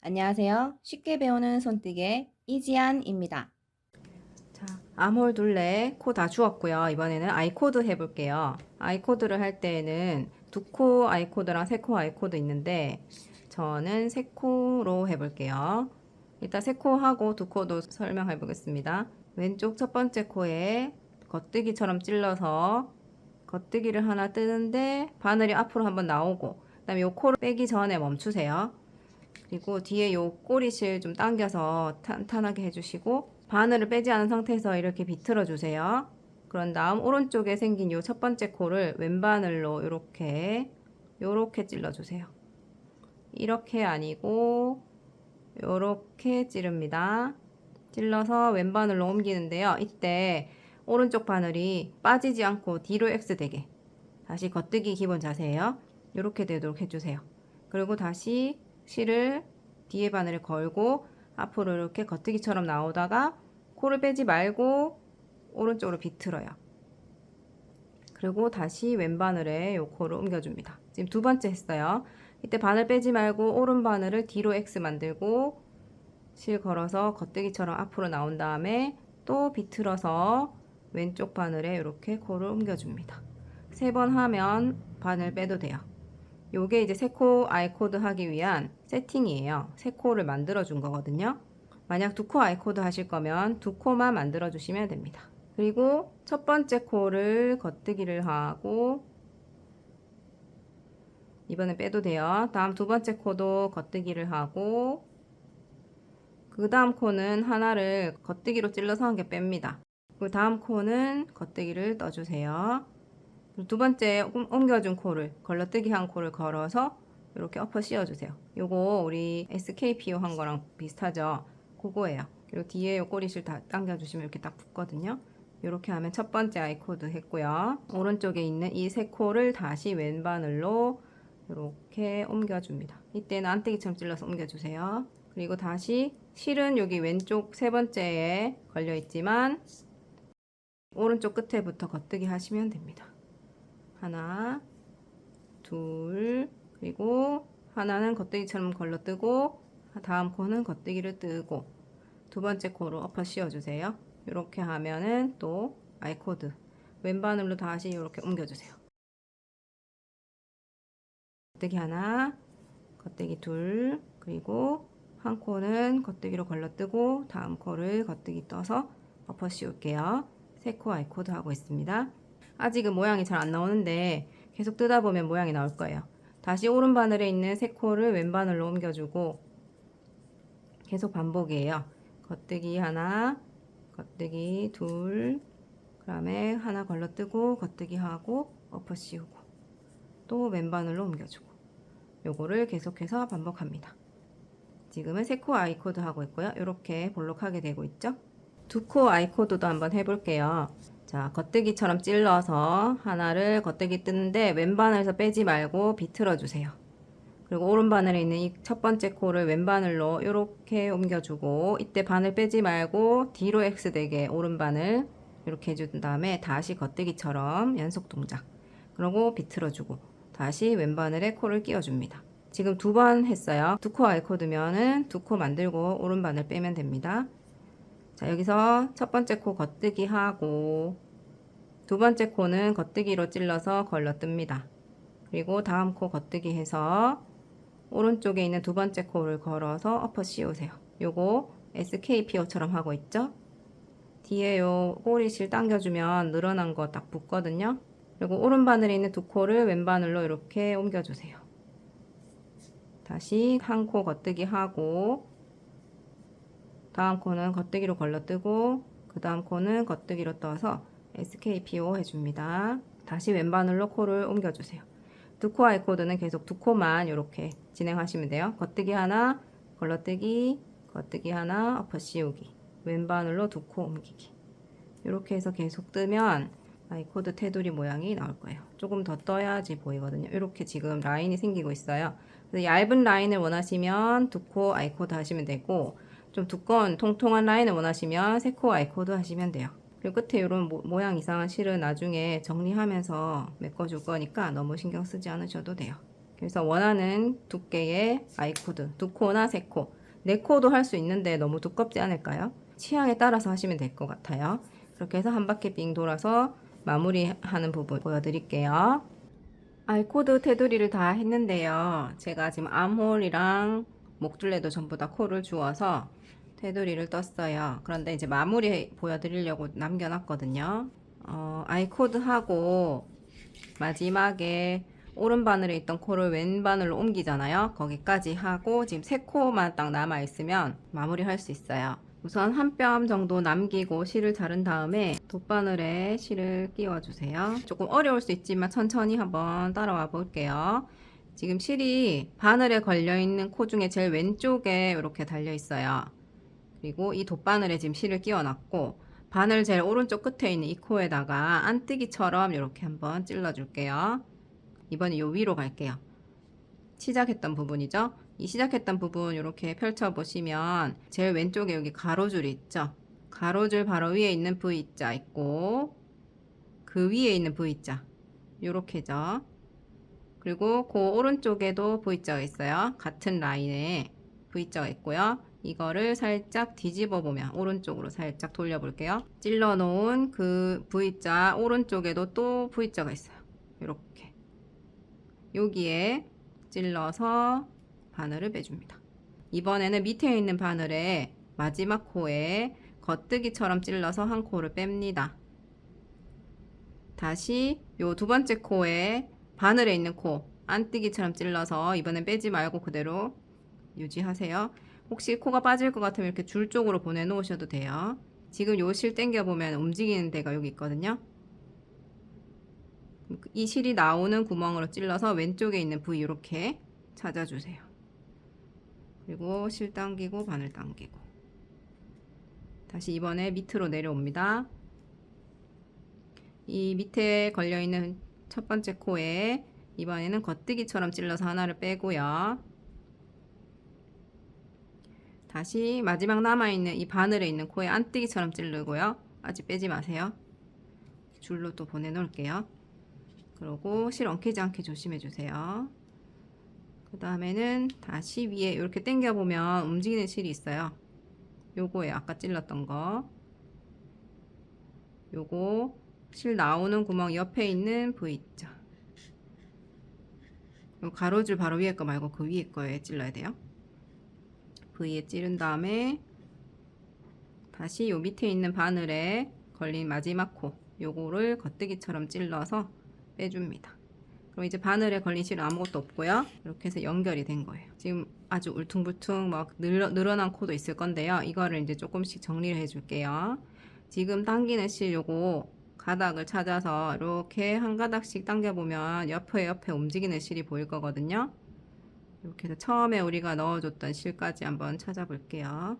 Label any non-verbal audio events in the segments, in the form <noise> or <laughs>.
안녕하세요. 쉽게 배우는 손뜨개 이지안입니다. 자, 암홀 둘레 코 다 주었고요. 이번에는 아이코드 해볼게요. 아이코드를 할 때에는 두 코 아이코드랑 세 코 아이코드 있는데 저는 세 코로 해볼게요. 일단 세 코 하고 두 코도 설명해 보겠습니다. 왼쪽 첫 번째 코에 겉뜨기처럼 찔러서 겉뜨기를 하나 뜨는데 바늘이 앞으로 한번 나오고 그다음에 요 코를 빼기 전에 멈추세요. 그리고 뒤에 요 꼬리실 좀 당겨서 탄탄하게 해주시고 바늘을 빼지 않은 상태에서 이렇게 비틀어 주세요. 그런 다음 오른쪽에 생긴 요 첫 번째 코를 왼바늘로 이렇게 요렇게 찔러 주세요. 이렇게 아니고 요렇게 찌릅니다. 찔러서 왼바늘로 옮기는데요. 이때 오른쪽 바늘이 빠지지 않고 뒤로 X 되게 다시 겉뜨기 기본 자세예요. 이렇게 되도록 해주세요. 그리고 다시 실을 뒤에 바늘에 걸고 앞으로 이렇게 겉뜨기처럼 나오다가 코를 빼지 말고 오른쪽으로 비틀어요. 그리고 다시 왼 바늘에 요 코를 옮겨줍니다. 지금 두 번째 했어요. 이때 바늘 빼지 말고 오른 바늘을 뒤로 X 만들고 실 걸어서 겉뜨기처럼 앞으로 나온 다음에 또 비틀어서 왼쪽 바늘에 이렇게 코를 옮겨줍니다. 세 번 하면 바늘 빼도 돼요. 요게 이제 세코 아이코드 하기 위한 세팅이에요. 세 코를 만들어 준 거거든요. 만약 두 코 아이코드 하실 거면 두 코만 만들어 주시면 됩니다. 그리고 첫 번째 코를 겉뜨기를 하고 이번엔 빼도 돼요. 다음 두 번째 코도 겉뜨기를 하고 그 다음 코는 하나를 겉뜨기로 찔러서 한 개 뺍니다. 그 다음 코는 겉뜨기를 떠주세요. 두 번째 옮- 옮겨준 코를 걸러뜨기 한 코를 걸어서 이렇게 엎어 씌워주세요. 요거 우리 SKPO 한 거랑 비슷하죠? 그거예요. 그리고 뒤에 요 꼬리실 다 당겨주시면 이렇게 딱 붙거든요. 이렇게 하면 첫 번째 아이코드 했고요. 오른쪽에 있는 이 세 코를 다시 왼바늘로 이렇게 옮겨줍니다. 이때는 안뜨기처럼 찔러서 옮겨주세요. 그리고 다시 실은 여기 왼쪽 세 번째에 걸려 있지만 오른쪽 끝에부터 겉뜨기 하시면 됩니다. 하나, 둘, 그리고 하나는 겉뜨기처럼 걸러 뜨고 다음 코는 겉뜨기를 뜨고 두 번째 코로 엎어 씌워주세요. 이렇게 하면은 또 아이코드 왼바늘로 다시 이렇게 옮겨주세요. 겉뜨기 하나, 겉뜨기 둘, 그리고 한 코는 겉뜨기로 걸러뜨고 다음 코를 겉뜨기 떠서 엎어 씌울게요. 세 코 아이코드 하고 있습니다. 아직은 모양이 잘 안 나오는데 계속 뜨다 보면 모양이 나올 거예요. 다시 오른 바늘에 있는 세 코를 왼 바늘로 옮겨주고 계속 반복이에요. 겉뜨기 하나, 겉뜨기 둘, 그 다음에 하나 걸러뜨고 겉뜨기 하고 엎어 씌우고 또 왼바늘로 옮겨주고 요거를 계속해서 반복합니다. 지금은 세 코 아이코드 하고 있고요. 이렇게 볼록하게 되고 있죠. 두 코 아이코드도 한번 해볼게요. 자, 겉뜨기처럼 찔러서 하나를 겉뜨기 뜨는데 왼바늘에서 빼지 말고 비틀어 주세요. 그리고 오른바늘에 있는 이 첫 번째 코를 왼바늘로 이렇게 옮겨주고 이때 바늘 빼지 말고 뒤로 X 되게 오른바늘 이렇게 해준 다음에 다시 겉뜨기처럼 연속 동작. 그리고 비틀어주고 다시 왼바늘에 코를 끼워줍니다. 지금 두 번 했어요. 두코 아이코드면은 두 코 만들고 오른바늘 빼면 됩니다. 자, 여기서 첫 번째 코 겉뜨기 하고 두 번째 코는 겉뜨기로 찔러서 걸러뜹니다. 그리고 다음 코 겉뜨기 해서 오른쪽에 있는 두 번째 코를 걸어서 엎어 씌우세요. 요거 SKPO처럼 하고 있죠? 뒤에 요 꼬리실 당겨주면 늘어난 거 딱 붙거든요. 그리고 오른 바늘에 있는 두 코를 왼 바늘로 이렇게 옮겨주세요. 다시 한 코 겉뜨기 하고 다음 코는 겉뜨기로 걸러뜨고 그 다음 코는 겉뜨기로 떠서 SKPO 해줍니다. 다시 왼바늘로 코를 옮겨주세요. 두 코 아이 코드는 계속 두 코만 이렇게 진행하시면 돼요. 겉뜨기 하나, 걸러뜨기, 겉뜨기 하나, 엎어 씌우기. 왼바늘로 두 코 옮기기. 이렇게 해서 계속 뜨면 아이 코드 테두리 모양이 나올 거예요. 조금 더 떠야지 보이거든요. 이렇게 지금 라인이 생기고 있어요. 얇은 라인을 원하시면 두 코 아이 코드 하시면 되고 좀 두꺼운 통통한 라인을 원하시면 세코 아이코드 하시면 돼요. 그리고 끝에 이런 모, 양 이상한 실은 나중에 정리하면서 메꿔줄 거니까 너무 신경 쓰지 않으셔도 돼요. 그래서 원하는 두께의 아이코드 두 코나 세 코, 네 코도 할 수 있는데 너무 두껍지 않을까요? 취향에 따라서 하시면 될 것 같아요. 그렇게 해서 한 바퀴 빙 돌아서 마무리하는 부분 보여드릴게요. 아이코드 테두리를 다 했는데요. 제가 지금 암홀이랑 목둘레도 전부 다 코를 주어서 테두리를 떴어요. 그런데 이제 마무리 보여드리려고 남겨놨거든요. 어, 아이코드하고 마지막에 오른 바늘에 있던 코를 왼 바늘로 옮기잖아요. 거기까지 하고 지금 세 코만 딱 남아 있으면 마무리 할 수 있어요. 우선 한 뼘 정도 남기고 실을 자른 다음에 돗바늘에 실을 끼워 주세요. 조금 어려울 수 있지만 천천히 한번 따라와 볼게요. 지금 실이 바늘에 걸려 있는 코 중에 제일 왼쪽에 이렇게 달려 있어요. 그리고 이 돗바늘에 지금 실을 끼워 놨고 바늘 제일 오른쪽 끝에 있는 이 코에다가 안뜨기처럼 이렇게 한번 찔러 줄게요. 이번에 요 위로 갈게요. 시작했던 부분이죠. 이 시작했던 부분 이렇게 펼쳐 보시면 제일 왼쪽에 여기 가로줄이 있죠. 가로줄 바로 위에 있는 V자 있고 그 위에 있는 V자 요렇게죠. 그리고 그 오른쪽에도 V자가 있어요. 같은 라인에 V자가 있고요. 이거를 살짝 뒤집어 보면 오른쪽으로 살짝 돌려 볼게요. 찔러 놓은 그 V자 오른쪽에도 또 V자가 있어요. 이렇게 여기에 찔러서 바늘을 빼줍니다. 이번에는 밑에 있는 바늘에 마지막 코에 겉뜨기처럼 찔러서 한 코를 뺍니다. 다시 요 두 번째 코에 바늘에 있는 코 안뜨기처럼 찔러서 이번엔 빼지 말고 그대로 유지하세요. 혹시 코가 빠질 것 같으면 이렇게 줄 쪽으로 보내놓으셔도 돼요. 지금 요 실 당겨보면 움직이는 데가 여기 있거든요. 이 실이 나오는 구멍으로 찔러서 왼쪽에 있는 부위 이렇게 찾아주세요. 그리고 실 당기고 바늘 당기고 다시 이번에 밑으로 내려옵니다. 이 밑에 걸려있는 첫 번째 코에 이번에는 겉뜨기처럼 찔러서 하나를 빼고요. 다시 마지막 남아있는 이 바늘에 있는 코에 안뜨기처럼 찌르고요. 아직 빼지 마세요. 줄로 또 보내놓을게요. 그리고 실 엉키지 않게 조심해 주세요. 그 다음에는 다시 위에 이렇게 당겨 보면 움직이는 실이 있어요. 요거에 아까 찔렀던 거. 요거 실 나오는 구멍 옆에 있는 V자. 요 가로줄 바로 위에 거 말고 그 위에 거에 찔러야 돼요. V에 찌른 다음에 다시 요 밑에 있는 바늘에 걸린 마지막 코 요거를 겉뜨기처럼 찔러서 빼줍니다. 그럼 이제 바늘에 걸린 실은 아무것도 없고요. 이렇게 해서 연결이 된 거예요. 지금 아주 울퉁불퉁 막 늘어, 늘어난 코도 있을 건데요. 이거를 이제 조금씩 정리를 해줄게요. 지금 당기는 실 요거 가닥을 찾아서 이렇게 한 가닥씩 당겨보면 옆에 옆에 움직이는 실이 보일 거거든요. 이렇게 해서 처음에 우리가 넣어줬던 실까지 한번 찾아볼게요.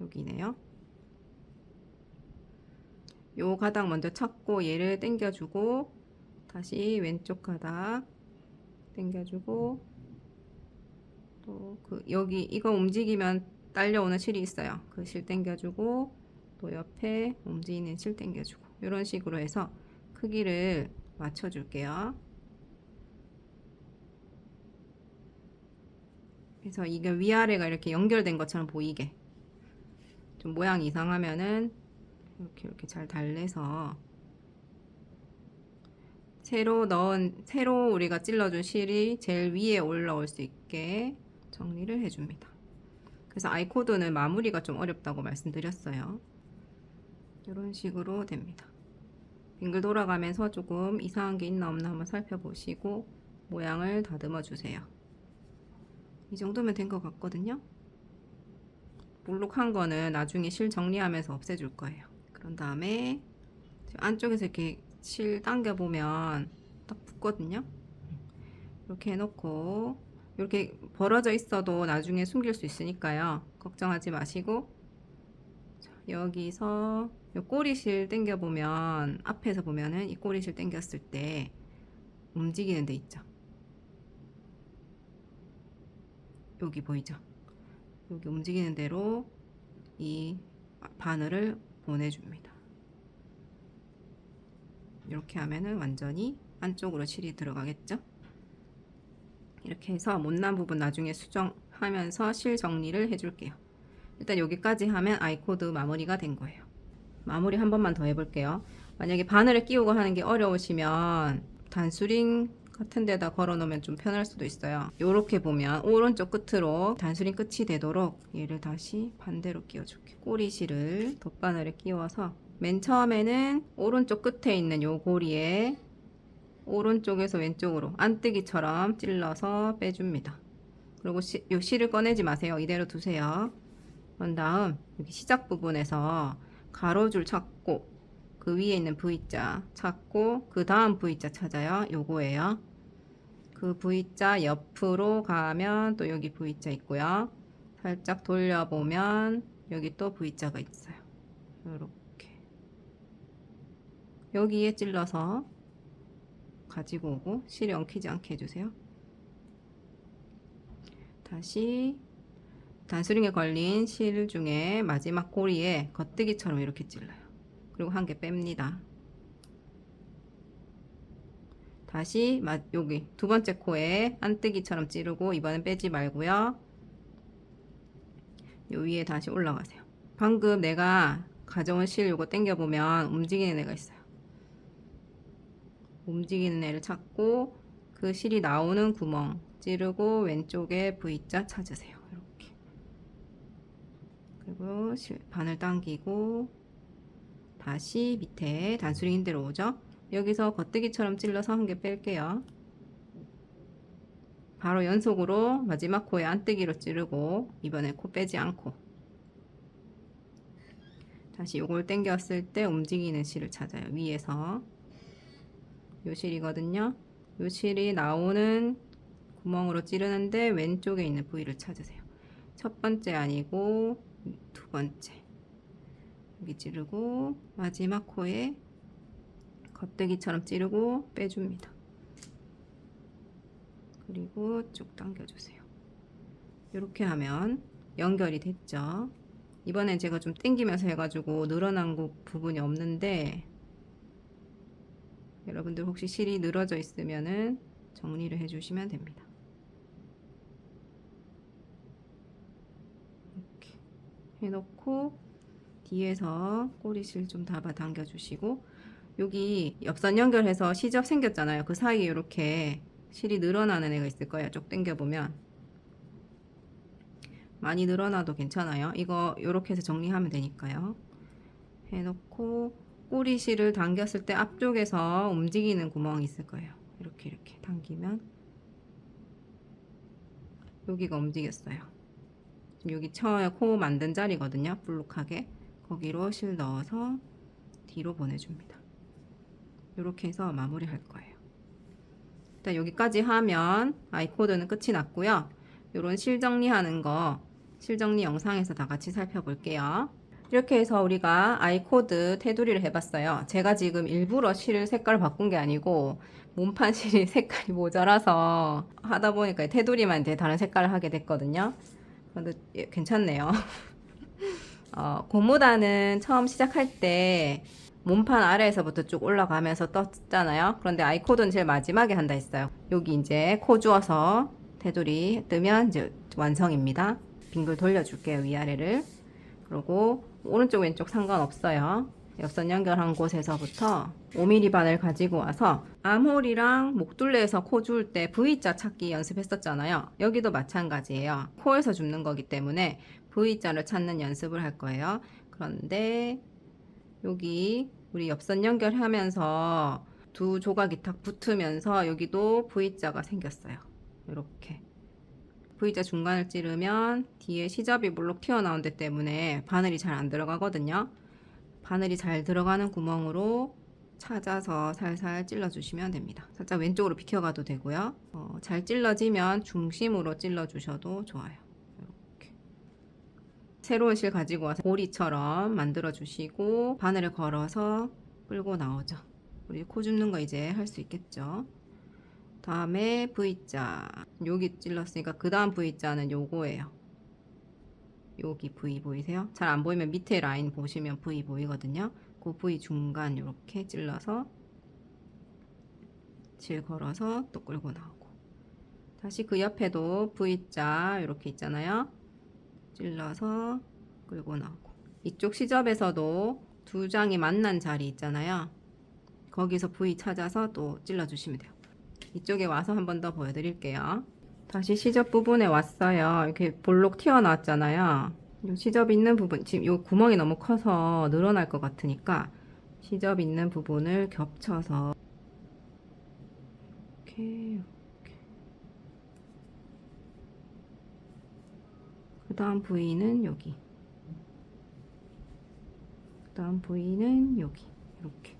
여기네요. 요 가닥 먼저 찾고 얘를 당겨주고 다시 왼쪽 가닥 당겨주고 또 그 여기 이거 움직이면 딸려오는 실이 있어요. 그 실 당겨주고 또 옆에 움직이는 실 당겨주고 이런 식으로 해서 크기를 맞춰줄게요. 그래서 이게 위아래가 이렇게 연결된 것처럼 보이게 좀 모양이 이상하면은 이렇게 이렇게 잘 달래서 새로 넣은 새로 우리가 찔러준 실이 제일 위에 올라올 수 있게 정리를 해줍니다. 그래서 아이코드는 마무리가 좀 어렵다고 말씀드렸어요. 이런 식으로 됩니다. 빙글 돌아가면서 조금 이상한 게 있나 없나 한번 살펴보시고 모양을 다듬어 주세요. 이 정도면 된 것 같거든요. 볼록한 거는 나중에 실 정리하면서 없애줄 거예요. 그런 다음에 안쪽에서 이렇게 실 당겨 보면 딱 붙거든요. 이렇게 해놓고 이렇게 벌어져 있어도 나중에 숨길 수 있으니까요. 걱정하지 마시고 자, 여기서 이 꼬리실 당겨 보면 앞에서 보면은 이 꼬리실 당겼을 때 움직이는 데 있죠. 여기 보이죠? 여기 움직이는 대로 이 바늘을 보내줍니다. 이렇게 하면은 완전히 안쪽으로 실이 들어가겠죠? 이렇게 해서 못난 부분 나중에 수정하면서 실 정리를 해줄게요. 일단 여기까지 하면 아이코드 마무리가 된 거예요. 마무리 한 번만 더 해볼게요. 만약에 바늘을 끼우고 하는 게 어려우시면 단수링 같은 데다 걸어 놓으면 좀 편할 수도 있어요. 이렇게 보면 오른쪽 끝으로 단수링 끝이 되도록 얘를 다시 반대로 끼워줄게요. 꼬리실을 덧바늘에 끼워서 맨 처음에는 오른쪽 끝에 있는 요 고리에 오른쪽에서 왼쪽으로 안뜨기처럼 찔러서 빼줍니다. 그리고 시, 요 실을 꺼내지 마세요. 이대로 두세요. 그런 다음 여기 시작 부분에서 가로줄 찾고 그 위에 있는 V자 찾고 그 다음 V자 찾아요. 요거예요. 그 V자 옆으로 가면 또 여기 V자 있고요. 살짝 돌려보면 여기 또 V자가 있어요. 요렇게 여기에 찔러서 가지고 오고 실이 엉키지 않게 해주세요. 다시 단수링에 걸린 실 중에 마지막 고리에 겉뜨기처럼 이렇게 찔러요. 그리고 한 개 뺍니다. 다시 마- 여기 두 번째 코에 안뜨기처럼 찌르고 이번엔 빼지 말고요. 요 위에 다시 올라가세요. 방금 내가 가져온 실 요거 당겨보면 움직이는 애가 있어요. 움직이는 애를 찾고 그 실이 나오는 구멍 찌르고 왼쪽에 V자 찾으세요. 이렇게. 그리고 실, 바늘 당기고 다시 밑에 단수링인 대로 오죠. 여기서 겉뜨기처럼 찔러서 한 개 뺄게요. 바로 연속으로 마지막 코에 안뜨기로 찌르고 이번에 코 빼지 않고 다시 요걸 당겼을 때 움직이는 실을 찾아요. 위에서 요 실이거든요. 요 실이 나오는 구멍으로 찌르는데 왼쪽에 있는 부위를 찾으세요. 첫 번째 아니고 두 번째. 여기 찌르고 마지막 코에 겉대기처럼 찌르고 빼줍니다. 그리고 쭉 당겨주세요. 이렇게 하면 연결이 됐죠. 이번엔 제가 좀 당기면서 해가지고 늘어난 거- 부분이 없는데 여러분들 혹시 실이 늘어져 있으면은 정리를 해주시면 됩니다. 이렇게 해놓고 뒤에서 꼬리실 좀 잡아 당겨주시고 여기 옆선 연결해서 시접 생겼잖아요. 그 사이에 이렇게 실이 늘어나는 애가 있을 거예요. 쭉 당겨보면 많이 늘어나도 괜찮아요. 이거 이렇게 해서 정리하면 되니까요. 해놓고 꼬리 실을 당겼을 때 앞쪽에서 움직이는 구멍이 있을 거예요. 이렇게 이렇게 당기면 여기가 움직였어요. 여기 처음에 코 만든 자리거든요. 불룩하게 거기로 실 넣어서 뒤로 보내줍니다. 이렇게 해서 마무리할 거예요. 일단 여기까지 하면 아이코드는 끝이 났고요. 이런 실 정리하는 거 실 정리 영상에서 다 같이 살펴볼게요. 이렇게 해서 우리가 아이코드 테두리를 해봤어요. 제가 지금 일부러 실 색깔을 바꾼 게 아니고 몸판 실이 <laughs> 색깔이 모자라서 하다 보니까 테두리만 이제 다른 색깔을 하게 됐거든요. 근데 예, 괜찮네요. <laughs> 어, 고무단은 처음 시작할 때 몸판 아래에서부터 쭉 올라가면서 떴잖아요. 그런데 아이코드는 제일 마지막에 한다 했어요. 여기 이제 코 주어서 테두리 뜨면 이제 완성입니다. 빙글 돌려줄게요 위아래를. 그리고 오른쪽 왼쪽 상관없어요. 옆선 연결한 곳에서부터 5mm 바늘 가지고 와서 암홀이랑 목둘레에서 코 줄 때 V자 찾기 연습했었잖아요. 여기도 마찬가지예요. 코에서 줍는 거기 때문에 V자를 찾는 연습을 할 거예요. 그런데 여기 우리 옆선 연결하면서 두 조각이 탁 붙으면서 여기도 V자가 생겼어요. 이렇게. V자 중간을 찌르면 뒤에 시접이 물록 튀어나온 데 때문에 바늘이 잘 안 들어가거든요. 바늘이 잘 들어가는 구멍으로 찾아서 살살 찔러주시면 됩니다. 살짝 왼쪽으로 비켜가도 되고요. 어, 잘 찔러지면 중심으로 찔러주셔도 좋아요. 새로운 실 가지고 와서 고리처럼 만들어 주시고 바늘을 걸어서 끌고 나오죠. 우리 코 줍는 거 이제 할 수 있겠죠. 다음에 V자 여기 찔렀으니까 그 다음 V자는 요거예요 여기 V 보이세요? 잘 안 보이면 밑에 라인 보시면 V 보이거든요 그 V 중간 이렇게 찔러서 질 걸어서 또 끌고 나오고 다시 그 옆에도 V자 이렇게 있잖아요. 찔러서 끌고 나오고 이쪽 시접에서도 두 장이 만난 자리 있잖아요. 거기서 V 찾아서 또 찔러 주시면 돼요. 이쪽에 와서 한 번 더 보여드릴게요. 다시 시접 부분에 왔어요. 이렇게 볼록 튀어나왔잖아요. 이 시접 있는 부분, 지금 이 구멍이 너무 커서 늘어날 것 같으니까 시접 있는 부분을 겹쳐서 이렇게 이렇게 그 다음 부위는 여기. 그 다음 부위는 여기. 이렇게.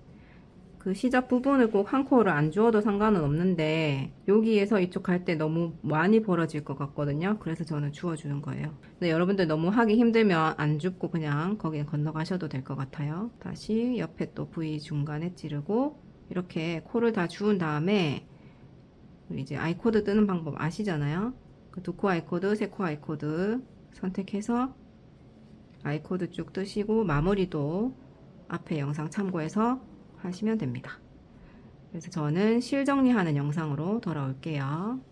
그 시접 부분을 꼭 한 코를 안 주어도 상관은 없는데 여기에서 이쪽 갈 때 너무 많이 벌어질 것 같거든요. 그래서 저는 주어주는 거예요. 근데 여러분들 너무 하기 힘들면 안 줍고 그냥 거기에 건너가셔도 될 것 같아요. 다시 옆에 또 부위 중간에 찌르고 이렇게 코를 다 주운 다음에 이제 아이코드 뜨는 방법 아시잖아요? 그 두 코 아이코드 세 코 아이코드 선택해서 아이코드 쭉 뜨시고 마무리도 앞에 영상 참고해서 하시면 됩니다. 그래서 저는 실 정리하는 영상으로 돌아올게요.